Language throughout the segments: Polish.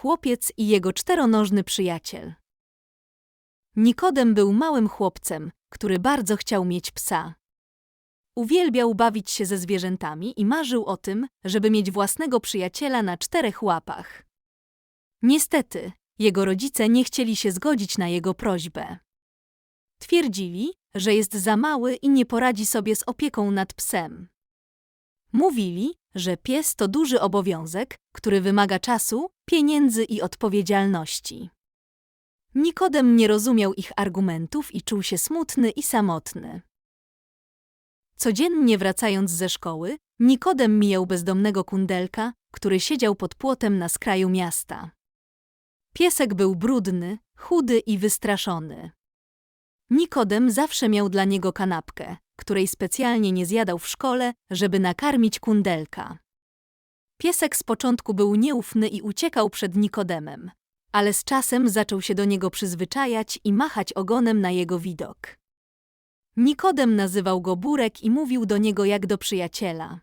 chłopiec i jego czteronożny przyjaciel. Nikodem był małym chłopcem, który bardzo chciał mieć psa. Uwielbiał bawić się ze zwierzętami i marzył o tym, żeby mieć własnego przyjaciela na czterech łapach. Niestety, jego rodzice nie chcieli się zgodzić na jego prośbę. Twierdzili, że jest za mały i nie poradzi sobie z opieką nad psem. Mówili, że pies to duży obowiązek, który wymaga czasu, pieniędzy i odpowiedzialności. Nikodem nie rozumiał ich argumentów i czuł się smutny i samotny. Codziennie wracając ze szkoły, Nikodem mijał bezdomnego kundelka, który siedział pod płotem na skraju miasta. Piesek był brudny, chudy i wystraszony. Nikodem zawsze miał dla niego kanapkę, której specjalnie nie zjadał w szkole, żeby nakarmić kundelka. Piesek z początku był nieufny i uciekał przed Nikodemem, ale z czasem zaczął się do niego przyzwyczajać i machać ogonem na jego widok. Nikodem nazywał go Burek i mówił do niego jak do przyjaciela.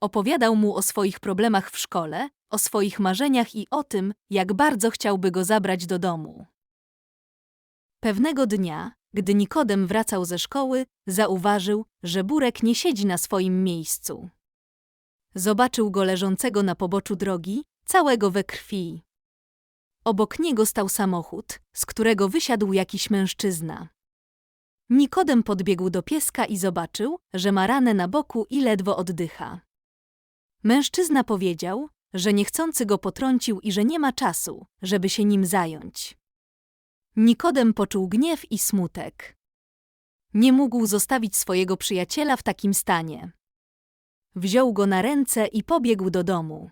Opowiadał mu o swoich problemach w szkole, o swoich marzeniach i o tym, jak bardzo chciałby go zabrać do domu. Pewnego dnia, gdy Nikodem wracał ze szkoły, zauważył, że Burek nie siedzi na swoim miejscu. Zobaczył go leżącego na poboczu drogi, całego we krwi. Obok niego stał samochód, z którego wysiadł jakiś mężczyzna. Nikodem podbiegł do pieska i zobaczył, że ma ranę na boku i ledwo oddycha. Mężczyzna powiedział, że niechcący go potrącił i że nie ma czasu, żeby się nim zająć. Nikodem poczuł gniew i smutek. Nie mógł zostawić swojego przyjaciela w takim stanie. Wziął go na ręce i pobiegł do domu.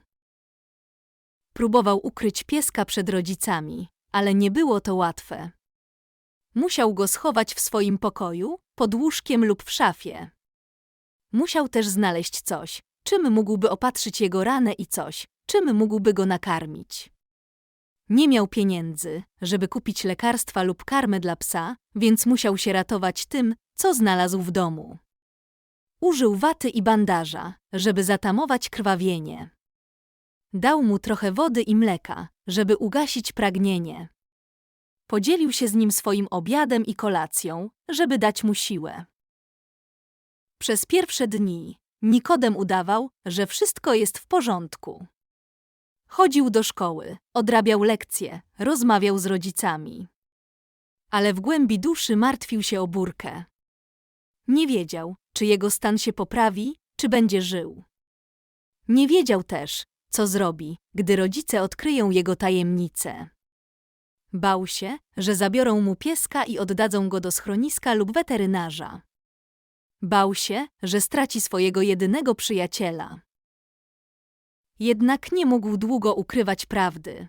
Próbował ukryć pieska przed rodzicami, ale nie było to łatwe. Musiał go schować w swoim pokoju, pod łóżkiem lub w szafie. Musiał też znaleźć coś, czym mógłby opatrzyć jego ranę i coś, czym mógłby go nakarmić. Nie miał pieniędzy, żeby kupić lekarstwa lub karmę dla psa, więc musiał się ratować tym, co znalazł w domu. Użył waty i bandaża, żeby zatamować krwawienie. Dał mu trochę wody i mleka, żeby ugasić pragnienie. Podzielił się z nim swoim obiadem i kolacją, żeby dać mu siłę. Przez pierwsze dni Nikodem udawał, że wszystko jest w porządku. Chodził do szkoły, odrabiał lekcje, rozmawiał z rodzicami. Ale w głębi duszy martwił się o Burkę. Nie wiedział, czy jego stan się poprawi, czy będzie żył. Nie wiedział też, co zrobi, gdy rodzice odkryją jego tajemnicę. Bał się, że zabiorą mu pieska i oddadzą go do schroniska lub weterynarza. Bał się, że straci swojego jedynego przyjaciela. Jednak nie mógł długo ukrywać prawdy.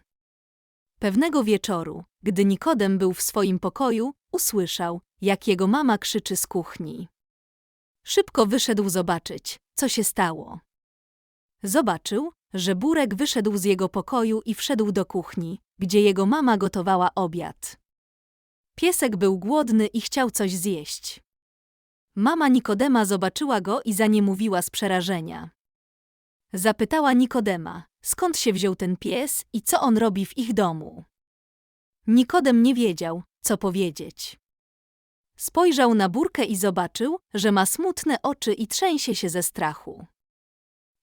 Pewnego wieczoru, gdy Nikodem był w swoim pokoju, usłyszał, jak jego mama krzyczy z kuchni. Szybko wyszedł zobaczyć, co się stało. Zobaczył, że Burek wyszedł z jego pokoju i wszedł do kuchni, gdzie jego mama gotowała obiad. Piesek był głodny i chciał coś zjeść. Mama Nikodema zobaczyła go i zaniemówiła z przerażenia. Zapytała Nikodema, skąd się wziął ten pies i co on robi w ich domu. Nikodem nie wiedział, co powiedzieć. Spojrzał na burkę i zobaczył, że ma smutne oczy i trzęsie się ze strachu.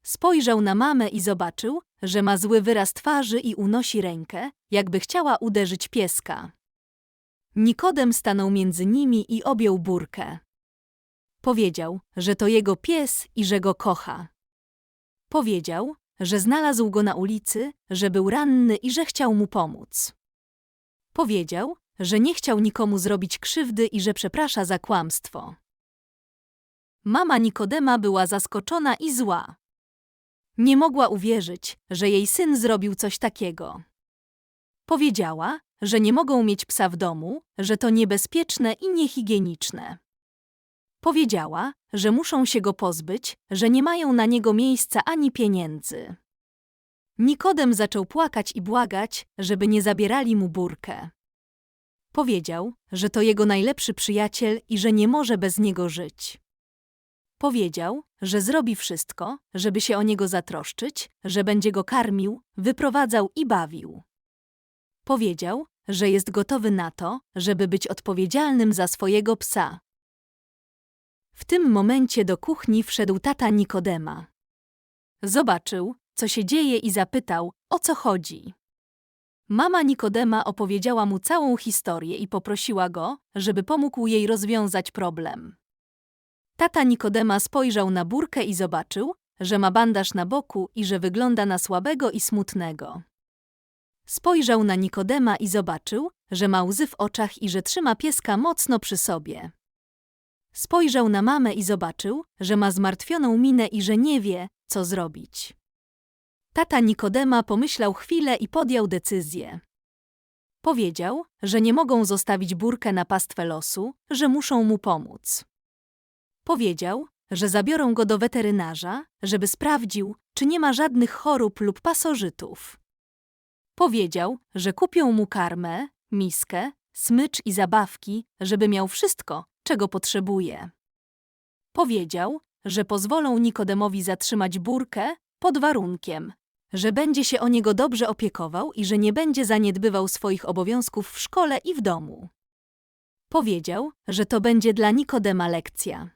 Spojrzał na mamę i zobaczył, że ma zły wyraz twarzy i unosi rękę, jakby chciała uderzyć pieska. Nikodem stanął między nimi i objął burkę. Powiedział, że to jego pies i że go kocha. Powiedział, że znalazł go na ulicy, że był ranny i że chciał mu pomóc. Powiedział, że nie chciał nikomu zrobić krzywdy i że przeprasza za kłamstwo. Mama Nikodema była zaskoczona i zła. Nie mogła uwierzyć, że jej syn zrobił coś takiego. Powiedziała, że nie mogą mieć psa w domu, że to niebezpieczne i niehigieniczne. Powiedziała, że muszą się go pozbyć, że nie mają na niego miejsca ani pieniędzy. Nikodem zaczął płakać i błagać, żeby nie zabierali mu burkę. Powiedział, że to jego najlepszy przyjaciel i że nie może bez niego żyć. Powiedział, że zrobi wszystko, żeby się o niego zatroszczyć, że będzie go karmił, wyprowadzał i bawił. Powiedział, że jest gotowy na to, żeby być odpowiedzialnym za swojego psa. W tym momencie do kuchni wszedł tata Nikodema. Zobaczył, co się dzieje i zapytał, o co chodzi. Mama Nikodema opowiedziała mu całą historię i poprosiła go, żeby pomógł jej rozwiązać problem. Tata Nikodema spojrzał na burkę i zobaczył, że ma bandaż na boku i że wygląda na słabego i smutnego. Spojrzał na Nikodema i zobaczył, że ma łzy w oczach i że trzyma pieska mocno przy sobie. Spojrzał na mamę i zobaczył, że ma zmartwioną minę i że nie wie, co zrobić. Tata Nikodema pomyślał chwilę i podjął decyzję. Powiedział, że nie mogą zostawić burkę na pastwę losu, że muszą mu pomóc. Powiedział, że zabiorą go do weterynarza, żeby sprawdził, czy nie ma żadnych chorób lub pasożytów. Powiedział, że kupią mu karmę, miskę, smycz i zabawki, żeby miał wszystko, czego potrzebuje. Powiedział, że pozwolą Nikodemowi zatrzymać burkę pod warunkiem, że będzie się o niego dobrze opiekował i że nie będzie zaniedbywał swoich obowiązków w szkole i w domu. Powiedział, że to będzie dla Nikodema lekcja.